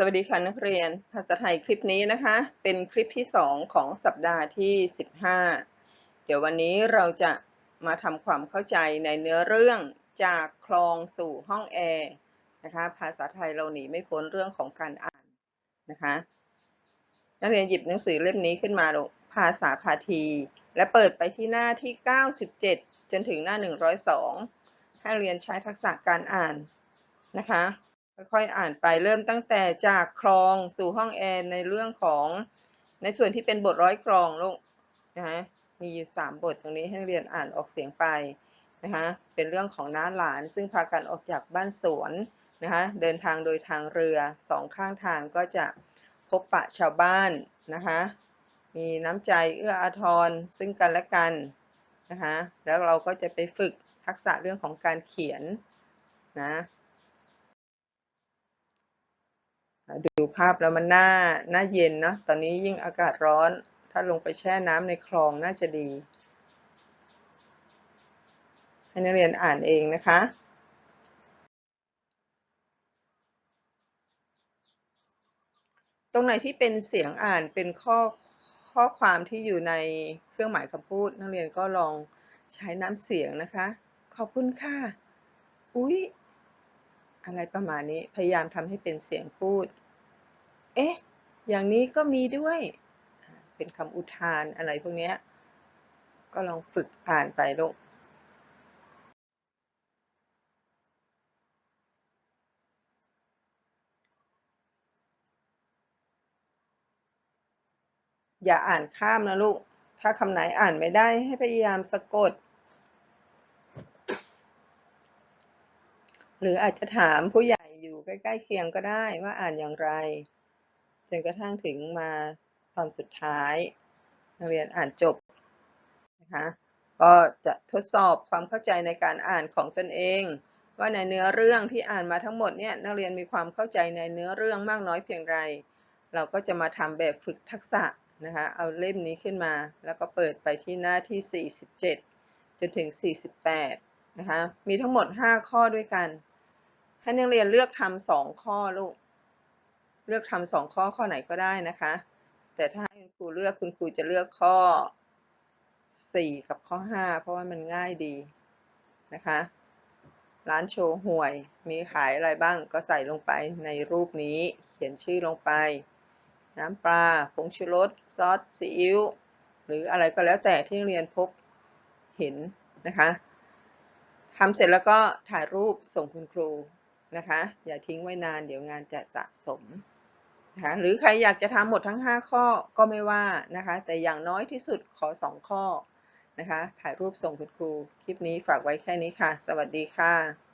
สวัสดีค่ะนักเรียน ภาษาไทยคลิปนี้นะคะ เป็นคลิปที่ 2 ของสัปดาห์ที่ 15 เดี๋ยววันนี้เราจะมาทำความเข้าใจในเนื้อเรื่องจากคลองสู่ห้องแอร์นะคะ ภาษาไทยเราหนีไม่พ้นเรื่องของการอ่านนะคะ นักเรียนหยิบหนังสือเล่มนี้ขึ้นมาลูภาษาพาที และเปิดไปที่หน้าที่ 97 จนถึงหน้า 102 ให้เรียนใช้ทักษะการอ่านนะคะ ค่อยๆอ่านไปเริ่มตั้งแต่จากคลองสู่ห้องแอร์ในเรื่องของในส่วนที่เป็นบทร้อยกรองลูกนะคะมีอยู่ 3 บทตรงนี้ให้เรียนอ่านออกเสียงไปนะคะเป็นเรื่องของน้าหลาน ซึ่งพากันออกจากบ้านสวนนะคะเดินทางโดยทางเรือสองข้างทางก็จะพบปะชาวบ้านนะคะมีน้ำใจเอื้ออาทรซึ่งกันและกันนะคะแล้วเราก็จะไปฝึกทักษะเรื่องของการเขียนนะ ดูภาพแล้วมันน่าน่าเย็นเนาะตอนนี้ยิ่งอากาศร้อน ถ้าลงไปแช่น้ำในคลองน่าจะดี ให้นักเรียนอ่านเองนะคะตรงไหนที่เป็นเสียงอ่านเป็นข้อข้อความที่อยู่ในเครื่องหมายคำพูด นักเรียนก็ลองใช้น้ำเสียงนะคะ ขอบคุณค่ะ อุ๊ย อะไรประมาณนี้ พยายามทำให้เป็นเสียงพูด เอ๊ะ อย่างนี้ก็มีด้วย เป็นคำอุทานอะไรพวกนี้ ก็ลองฝึกอ่านไปลูกอย่าอ่านข้ามนะลูก ถ้าคำไหนอ่านไม่ได้ให้พยายามสะกด หรืออาจจะถามผู้ใหญ่อยู่ใกล้ๆเคียงก็ได้ว่าอ่านอย่างไรจนกระทั่งถึงมาตอนสุดท้ายนักเรียนอ่านจบนะคะก็จะทดสอบความเข้าใจในการอ่านของตนเอง ว่าในเนื้อเรื่องที่อ่านมาทั้งหมดเนี่ยนักเรียนมีความเข้าใจในเนื้อเรื่องมากน้อยเพียงไร เราก็จะมาทำแบบฝึกทักษะนะคะเอาเล่มนี้ขึ้นมาแล้วก็เปิดไปที่หน้าที่ 47 จนถึง 48 นะคะมีทั้งหมด 5 ข้อด้วยกัน ให้นักเรียนเลือกทำสองข้อลูก เลือกทำสองข้อข้อไหนก็ได้นะคะ แต่ถ้าให้คุณครูเลือกคุณครูจะเลือกข้อ 4 กับข้อ 5 เพราะว่ามันง่ายดีนะคะ ร้านโชว์หวยมีขายอะไรบ้างก็ใส่ลงไปในรูปนี้ เขียนชื่อลงไป น้ำปลาผงชูรสซอสซีอิ๊วหรืออะไรก็แล้วแต่ที่นักเรียนพบเห็นนะคะทำเสร็จแล้วก็ถ่ายรูปส่งคุณครู นะคะ อย่าทิ้งไว้นานเดี๋ยวงานจะสะสมนะคะหรือใครอยากจะทำหมดทั้ง 5 ข้อก็ไม่ว่านะคะ แต่อย่างน้อยที่สุดขอ 2 ข้อนะคะ ถ่ายรูปส่งคุณครู คลิปนี้ฝากไว้แค่นี้ค่ะ สวัสดีค่ะ